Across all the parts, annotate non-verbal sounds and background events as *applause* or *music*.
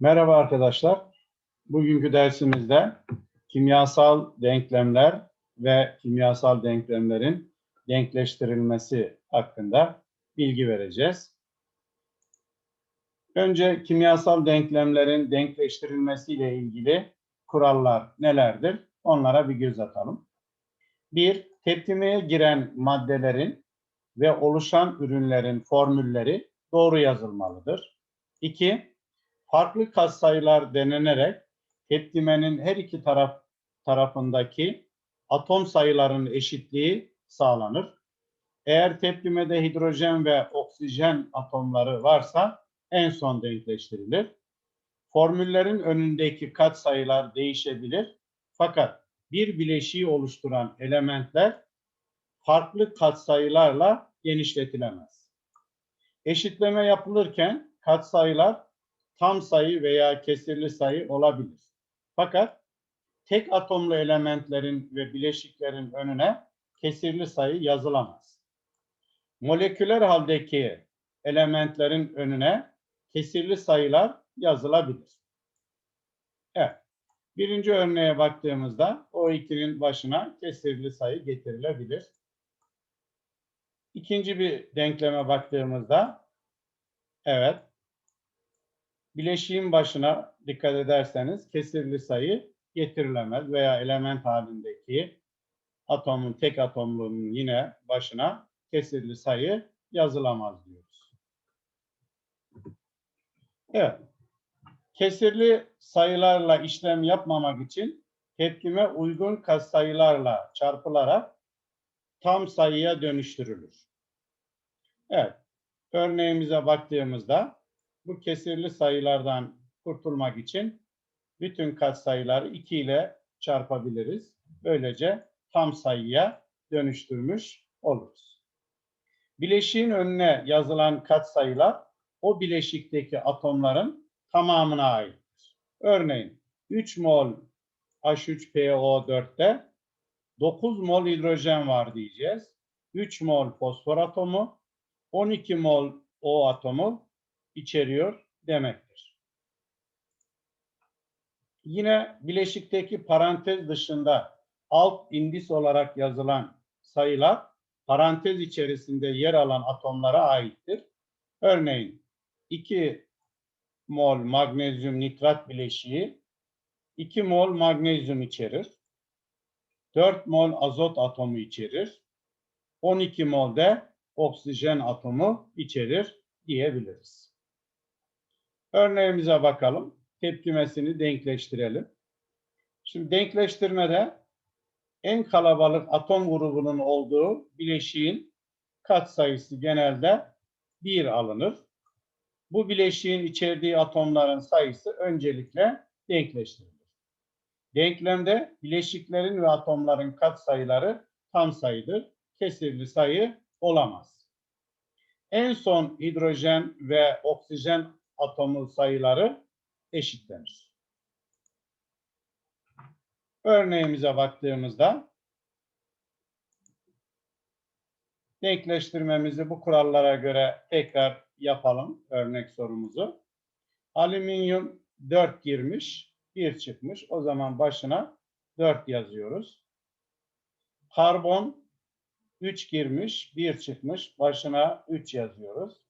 Merhaba arkadaşlar. Bugünkü dersimizde kimyasal denklemler ve kimyasal denklemlerin denkleştirilmesi hakkında bilgi vereceğiz. Önce kimyasal denklemlerin denkleştirilmesiyle ilgili kurallar nelerdir? Onlara bir göz atalım. Bir, tepkimeye giren maddelerin ve oluşan ürünlerin formülleri doğru yazılmalıdır. İki, farklı katsayılar denenerek tepkimenin her iki taraf tarafındaki atom sayılarının eşitliği sağlanır. Eğer tepkimede hidrojen ve oksijen atomları varsa en son denkleştirilir. Formüllerin önündeki katsayılar değişebilir. Fakat bir bileşiği oluşturan elementler farklı katsayılarla genişletilemez. Eşitleme yapılırken katsayılar tam sayı veya kesirli sayı olabilir. Fakat tek atomlu elementlerin ve bileşiklerin önüne kesirli sayı yazılamaz. Moleküler haldeki elementlerin önüne kesirli sayılar yazılabilir. Evet. Birinci örneğe baktığımızda O2'nin başına kesirli sayı getirilebilir. İkinci bir denkleme baktığımızda evet bileşiğin başına dikkat ederseniz kesirli sayı getirilemez veya element halindeki atomun tek atomluğunun yine başına kesirli sayı yazılamaz diyoruz. Evet. Kesirli sayılarla işlem yapmamak için tepkime uygun katsayılarla çarpılarak tam sayıya dönüştürülür. Evet. Örneğimize baktığımızda bu kesirli sayılardan kurtulmak için bütün katsayıları 2 ile çarpabiliriz. Böylece tam sayıya dönüştürmüş oluruz. Bileşiğin önüne yazılan katsayılar o bileşikteki atomların tamamına aittir. Örneğin 3 mol H3PO4'te 9 mol hidrojen var diyeceğiz. 3 mol fosfor atomu, 12 mol O atomu içeriyor demektir. Yine bileşikteki parantez dışında alt indis olarak yazılan sayılar parantez içerisinde yer alan atomlara aittir. Örneğin 2 mol magnezyum nitrat bileşiği 2 mol magnezyum içerir. 4 mol azot atomu içerir. 12 mol de oksijen atomu içerir diyebiliriz. Örneğimize bakalım. Tepkimesini denkleştirelim. Şimdi denkleştirmede en kalabalık atom grubunun olduğu bileşiğin katsayısı genelde 1 alınır. Bu bileşiğin içerdiği atomların sayısı öncelikle denkleştirilir. Denklemde bileşiklerin ve atomların katsayıları tam sayıdır. Kesirli sayı olamaz. En son hidrojen ve oksijen atomu sayıları eşitlenir. Örneğimize baktığımızda denkleştirmemizi bu kurallara göre tekrar yapalım örnek sorumuzu. Alüminyum 4 girmiş, 1 çıkmış. O zaman başına 4 yazıyoruz. Karbon 3 girmiş, 1 çıkmış. Başına 3 yazıyoruz.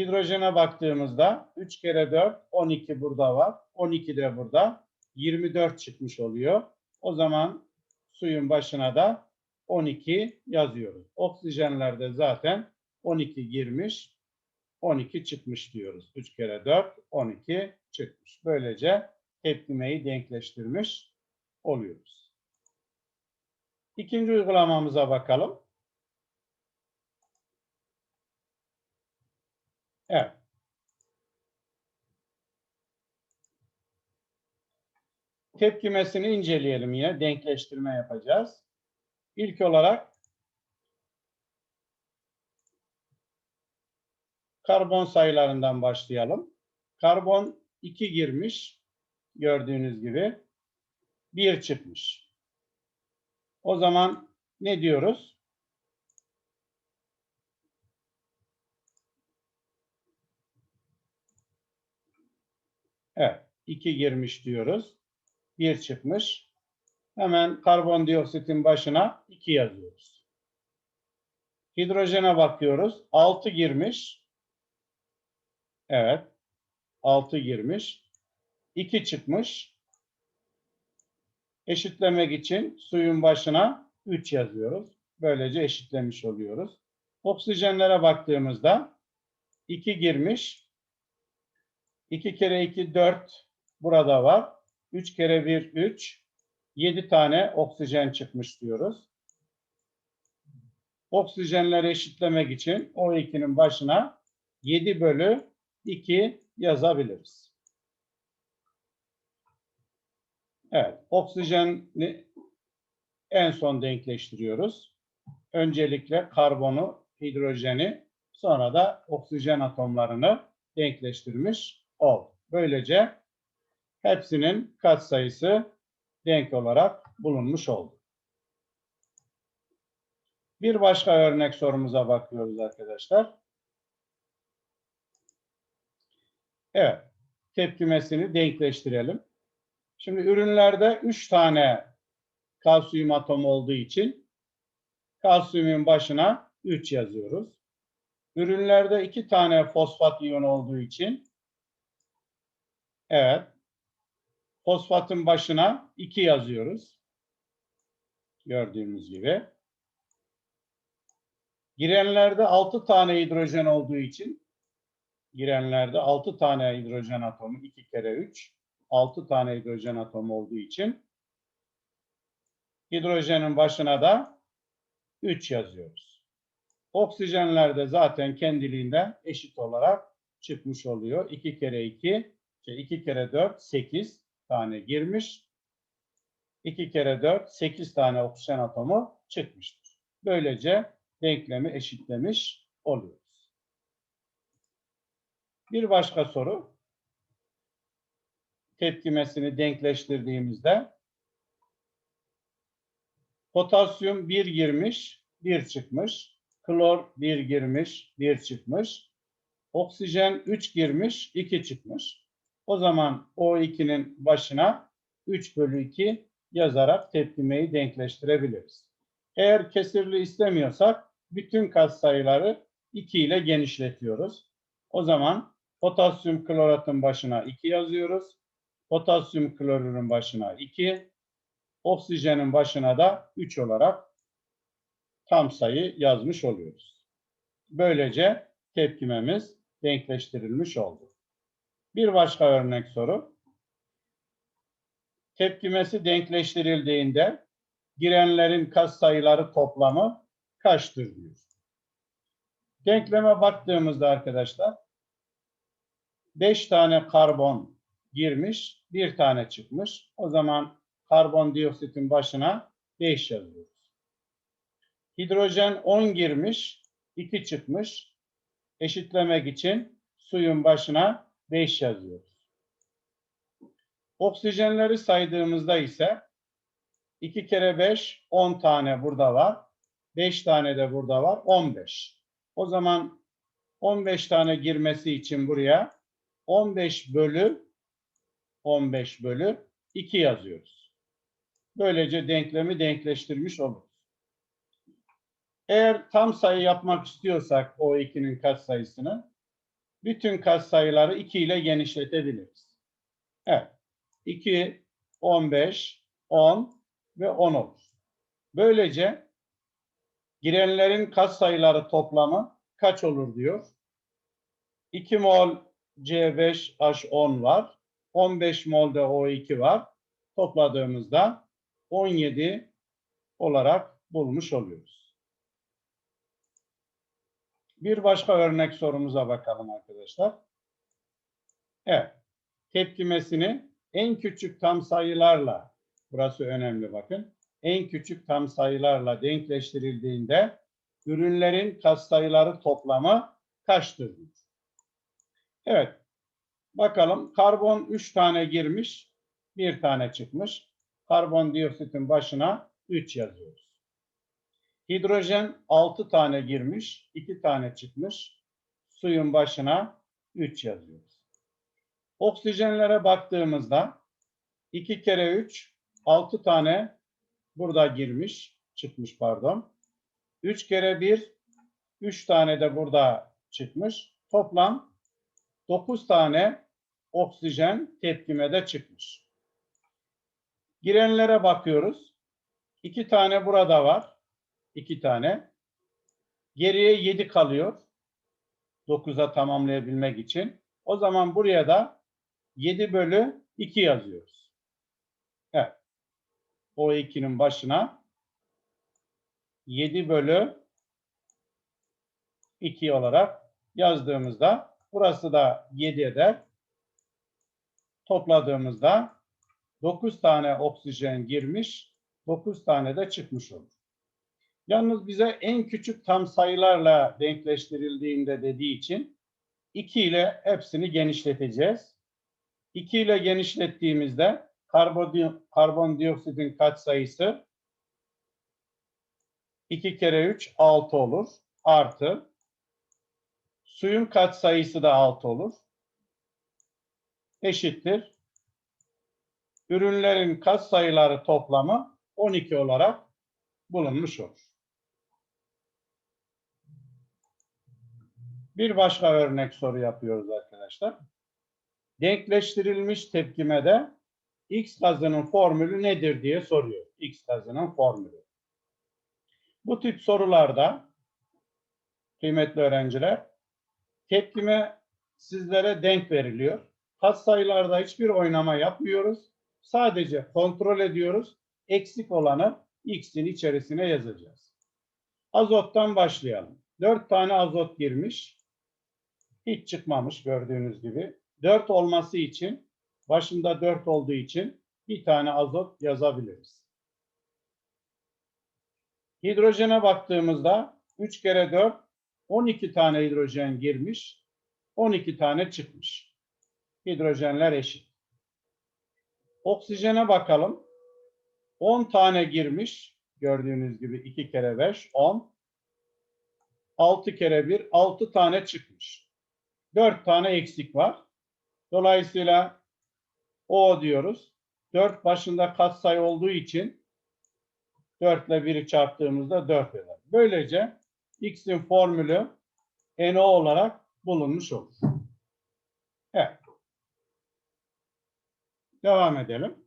Hidrojene baktığımızda 3 kere 4, 12 burada var. 12 de burada. 24 çıkmış oluyor. O zaman suyun başına da 12 yazıyoruz. Oksijenlerde zaten 12 girmiş, 12 çıkmış diyoruz. 3 kere 4, 12 çıkmış. Böylece tepkimeyi denkleştirmiş oluyoruz. İkinci uygulamamıza bakalım. Evet. Tepkimesini inceleyelim yine. Denkleştirme yapacağız. İlk olarak karbon sayılarından başlayalım. Karbon 2 girmiş. Gördüğünüz gibi 1 çıkmış. O zaman ne diyoruz? Evet. 2 girmiş diyoruz. 1 çıkmış. Hemen karbondioksitin başına 2 yazıyoruz. Hidrojene bakıyoruz. 6 girmiş. Evet. 6 girmiş. 2 çıkmış. Eşitlemek için suyun başına 3 yazıyoruz. Böylece eşitlemiş oluyoruz. Oksijenlere baktığımızda 2 girmiş. 2 kere 2 4 burada var. 3 kere 1 3. 7 tane oksijen çıkmış diyoruz. Oksijenleri eşitlemek için O2'nin başına 7 bölü 2 yazabiliriz. Evet, oksijeni en son denkleştiriyoruz. Öncelikle karbonu, hidrojeni, sonra da oksijen atomlarını denkleştirmiş ol. Böylece hepsinin katsayısı denk olarak bulunmuş oldu. Bir başka örnek sorumuza bakıyoruz arkadaşlar. Evet, tepkimesini denkleştirelim. Şimdi ürünlerde 3 tane kalsiyum atomu olduğu için kalsiyumun başına 3 yazıyoruz. Ürünlerde 2 tane fosfat iyon olduğu için evet fosfatın başına 2 yazıyoruz. Gördüğümüz gibi. Girenlerde 6 tane hidrojen olduğu için girenlerde 6 tane hidrojen atomu 2 kere 3 6 tane hidrojen atomu olduğu için hidrojenin başına da 3 yazıyoruz. Oksijenlerde zaten kendiliğinden eşit olarak çıkmış oluyor. 2 kere 2, 2 kere 4, 8 tane girmiş. 2 kere 4, 8 tane oksijen atomu çıkmıştır. Böylece denklemi eşitlemiş oluyoruz. Bir başka soru. Tepkimesini denkleştirdiğimizde potasyum 1 girmiş, 1 çıkmış. Klor 1 girmiş, 1 çıkmış. Oksijen 3 girmiş, 2 çıkmış. O zaman O2'nin başına 3 bölü 2 yazarak tepkimeyi denkleştirebiliriz. Eğer kesirli istemiyorsak bütün katsayıları 2 ile genişletiyoruz. O zaman potasyum kloratın başına 2 yazıyoruz. Potasyum klorürün başına 2, oksijenin başına da 3 olarak tam sayı yazmış oluyoruz. Böylece tepkimemiz denkleştirilmiş oldu. Bir başka örnek soru. Tepkimesi denkleştirildiğinde girenlerin katsayıları toplamı kaçtır diyor. Denkleme baktığımızda arkadaşlar 5 tane karbon girmiş, bir tane çıkmış. O zaman karbondioksitin başına 5 yazıyoruz. Hidrojen 10 girmiş, 2 çıkmış. Eşitlemek için suyun başına 5 yazıyoruz. Oksijenleri saydığımızda ise 2 kere 5, 10 tane burada var. 5 tane de burada var, 15. O zaman 15 tane girmesi için buraya 15 bölü 15 bölü 2 yazıyoruz. Böylece denklemi denkleştirmiş oluruz. Eğer tam sayı yapmak istiyorsak o 2'nin katsayısını bütün katsayıları 2 ile genişletebiliriz. Evet. 2, 15, 10 ve 10 olur. Böylece girenlerin katsayıları toplamı kaç olur diyor. 2 mol C5H10 var. 15 mol de O2 var. Topladığımızda 17 olarak bulmuş oluyoruz. Bir başka örnek sorumuza bakalım arkadaşlar. Evet. Tepkimesini en küçük tam sayılarla, burası önemli bakın, en küçük tam sayılarla denkleştirildiğinde ürünlerin katsayıları toplamı kaçtır? Evet. Bakalım karbon 3 tane girmiş, 1 tane çıkmış. Karbondioksitin başına 3 yazıyoruz. Hidrojen 6 tane girmiş, 2 tane çıkmış. Suyun başına 3 yazıyoruz. Oksijenlere baktığımızda 2 kere 3 6 tane burada girmiş, çıkmış pardon. 3 kere 1 3 tane de burada çıkmış. Toplam 9 tane oksijen tepkimede çıkmış. Girenlere bakıyoruz. 2 tane burada var. 2 tane. Geriye 7 kalıyor. 9'a tamamlayabilmek için. O zaman buraya da 7 bölü 2 yazıyoruz. Evet. O 2'nin başına 7 bölü 2 olarak yazdığımızda burası da 7 eder. Topladığımızda 9 tane oksijen girmiş, 9 tane de çıkmış olur. Yalnız bize en küçük tam sayılarla denkleştirildiğinde dediği için 2 ile hepsini genişleteceğiz. 2 ile genişlettiğimizde karbon, karbondioksitin katsayısı 2 kere 3 6 olur. Artı suyun katsayısı da 6 olur. Eşittir. Ürünlerin katsayıları toplamı 12 olarak bulunmuş olur. Bir başka örnek soru yapıyoruz arkadaşlar. Denkleştirilmiş tepkimede X gazının formülü nedir diye soruyor. X gazının formülü. Bu tip sorularda kıymetli öğrenciler tepkime sizlere denk veriliyor. Katsayılarda hiçbir oynama yapmıyoruz. Sadece kontrol ediyoruz. Eksik olanı X'in içerisine yazacağız. Azottan başlayalım. 4 tane azot girmiş. Hiç çıkmamış gördüğünüz gibi. 4 olması için başında 4 olduğu için bir tane azot yazabiliriz. Hidrojene baktığımızda 3 kere 4 12 tane hidrojen girmiş. 12 tane çıkmış. Hidrojenler eşit. Oksijene bakalım. 10 tane girmiş. Gördüğünüz gibi 2 kere 5 10. 6 kere 1 6 tane çıkmış. 4 tane eksik var. Dolayısıyla O diyoruz. 4 başında katsayı olduğu için 4 ile 1'i çarptığımızda 4 eder. Böylece X'in formülü NO olarak bulunmuş olur. Evet. Devam edelim.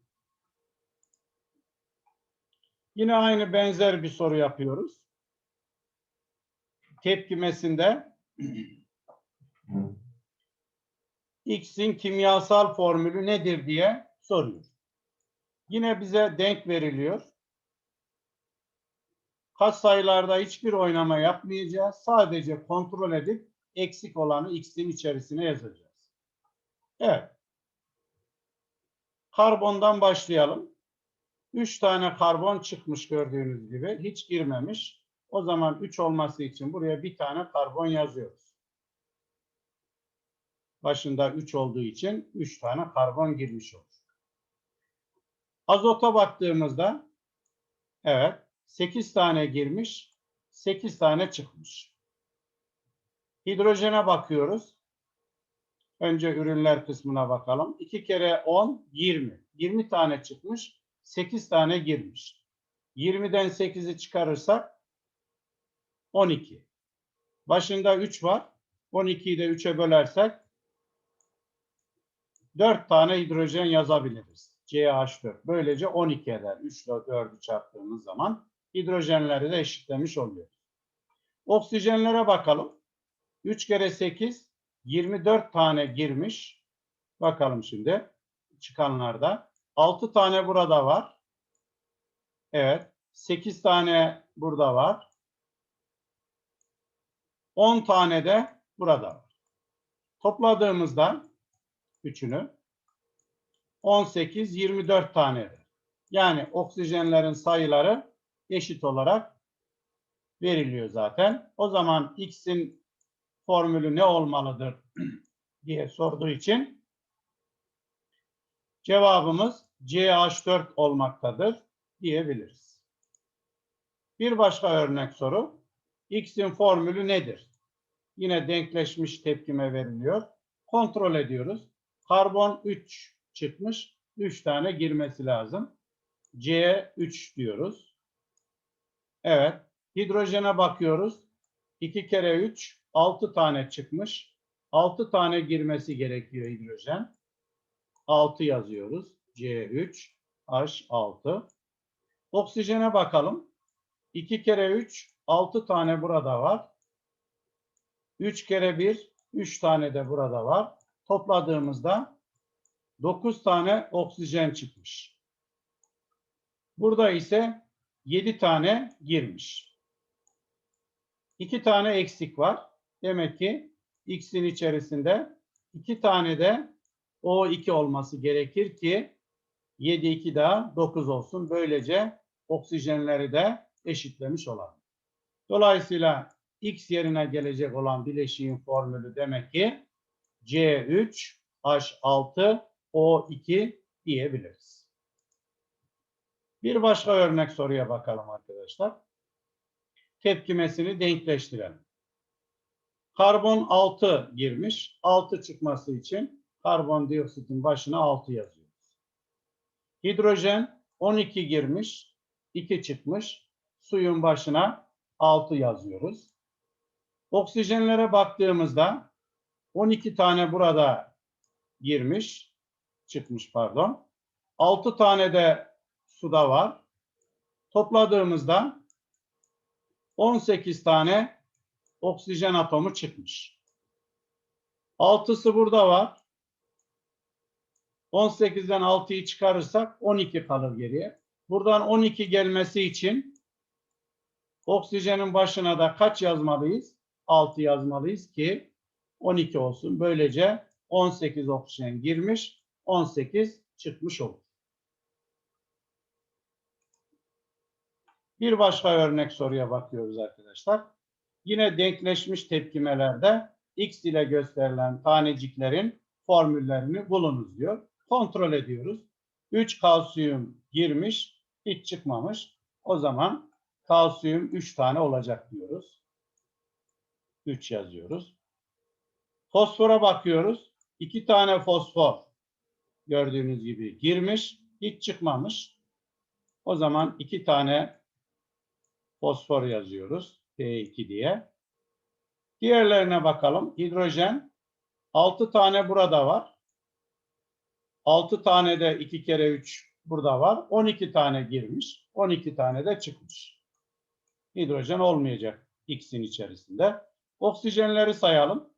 Yine aynı benzer bir soru yapıyoruz. Tepkimesinde X'in kimyasal formülü nedir diye soruyor. Yine bize denk veriliyor. Katsayılarda hiçbir oynama yapmayacağız. Sadece kontrol edip eksik olanı X'in içerisine yazacağız. Evet. Karbondan başlayalım. 3 tane karbon çıkmış gördüğünüz gibi. Hiç girmemiş. O zaman 3 olması için buraya bir tane karbon yazıyoruz. Başında 3 olduğu için 3 tane karbon girmiş olur. Azota baktığımızda evet 8 tane girmiş, 8 tane çıkmış. Hidrojene bakıyoruz. Önce ürünler kısmına bakalım. 2 kere 10, 20. 20 tane çıkmış, 8 tane girmiş. 20'den 8'i çıkarırsak 12. Başında 3 var. 12'yi de 3'e bölersek 4 tane hidrojen yazabiliriz. CH4. Böylece 12 eder. 3 ile 4'ü çarptığımız zaman hidrojenleri de eşitlemiş oluyoruz. Oksijenlere bakalım. 3 kere 8 24 tane girmiş. Bakalım şimdi çıkanlarda. 6 tane burada var. Evet. 8 tane burada var. 10 tane de burada var. Topladığımızda üçünü 18 24 tane. Yani oksijenlerin sayıları eşit olarak veriliyor zaten. O zaman X'in formülü ne olmalıdır *clears throat* diye sorduğu için cevabımız CH4 olmaktadır diyebiliriz. Bir başka örnek soru. X'in formülü nedir? Yine denkleşmiş tepkime veriliyor. Kontrol ediyoruz. Karbon 3 çıkmış. 3 tane girmesi lazım. C3 diyoruz. Evet. Hidrojene bakıyoruz. 2 kere 3 6 tane çıkmış. 6 tane girmesi gerekiyor hidrojen. 6 yazıyoruz. C3 H6. Oksijene bakalım. 2 kere 3 6 tane burada var. 3 kere 1 3 tane de burada var. Topladığımızda 9 tane oksijen çıkmış. Burada ise 7 tane girmiş. 2 tane eksik var. Demek ki X'in içerisinde 2 tane de O2 olması gerekir ki 7 2 daha 9 olsun. Böylece oksijenleri de eşitlemiş olalım. Dolayısıyla X yerine gelecek olan bileşiğin formülü demek ki C3 H6 O2 diyebiliriz. Bir başka örnek soruya bakalım arkadaşlar. Tepkimesini denkleştirelim. Karbon 6 girmiş. 6 çıkması için karbondioksitin başına 6 yazıyoruz. Hidrojen 12 girmiş. 2 çıkmış. Suyun başına 6 yazıyoruz. Oksijenlere baktığımızda 12 tane burada girmiş, çıkmış pardon. 6 tane de suda var. Topladığımızda 18 tane oksijen atomu çıkmış. 6'sı burada var. 18'den 6'yı çıkarırsak 12 kalır geriye. Buradan 12 gelmesi için oksijenin başına da kaç yazmalıyız? 6 yazmalıyız ki 12 olsun. Böylece 18 oksijen girmiş, 18 çıkmış olur. Bir başka örnek soruya bakıyoruz arkadaşlar. Yine denkleşmiş tepkimelerde X ile gösterilen taneciklerin formüllerini bulunuz diyor. Kontrol ediyoruz. 3 kalsiyum girmiş, hiç çıkmamış. O zaman kalsiyum 3 tane olacak diyoruz. 3 yazıyoruz. Fosfora bakıyoruz. 2 tane fosfor gördüğünüz gibi girmiş, hiç çıkmamış. O zaman 2 tane fosfor yazıyoruz. P2 diye. Diğerlerine bakalım. Hidrojen 6 tane burada var. 6 tane de 2 kere 3 burada var. 12 tane girmiş. 12 tane de çıkmış. Hidrojen olmayacak X'in içerisinde. Oksijenleri sayalım.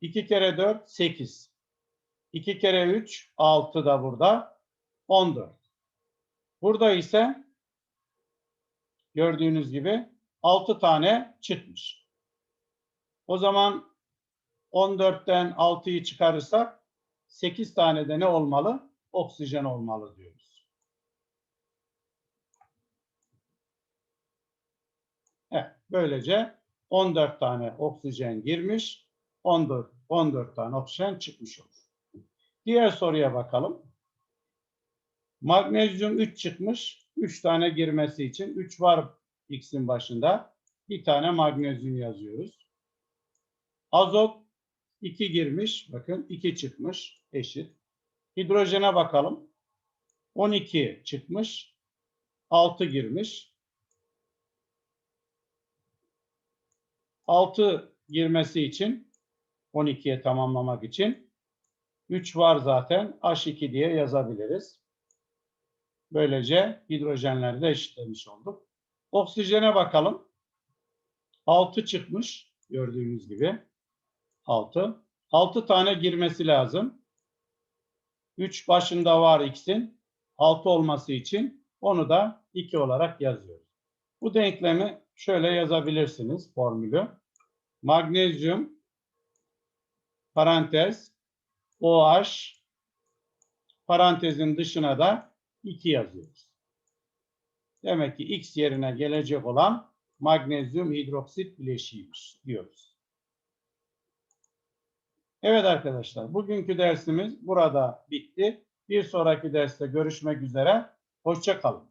2 kere 4 8. 2 kere 3 6 da burada. 14. Burada ise gördüğünüz gibi 6 tane çıkmış. O zaman 14'ten 6'yı çıkarırsak 8 tane de ne olmalı? Oksijen olmalı diyoruz. Evet, böylece 14 tane oksijen girmiş, 14 14 tane oksijen çıkmış olur. Diğer soruya bakalım. Magnezyum 3 çıkmış. 3 tane girmesi için 3 var X'in başında. Bir tane magnezyum yazıyoruz. Azot 2 girmiş. Bakın 2 çıkmış. Eşit. Hidrojene bakalım. 12 çıkmış. 6 girmiş. 6 girmesi için 12'ye tamamlamak için 3 var zaten. H2 diye yazabiliriz. Böylece hidrojenleri de eşitlemiş olduk. Oksijene bakalım. 6 çıkmış gördüğünüz gibi. 6. 6 tane girmesi lazım. 3 başında var X'in. 6 olması için onu da 2 olarak yazıyoruz. Bu denklemi şöyle yazabilirsiniz formülü. Magnezyum parantez OH parantezin dışına da 2 yazıyoruz. Demek ki X yerine gelecek olan magnezyum hidroksit bileşiğiymiş diyoruz. Evet arkadaşlar bugünkü dersimiz burada bitti. Bir sonraki derste görüşmek üzere. Hoşça kalın.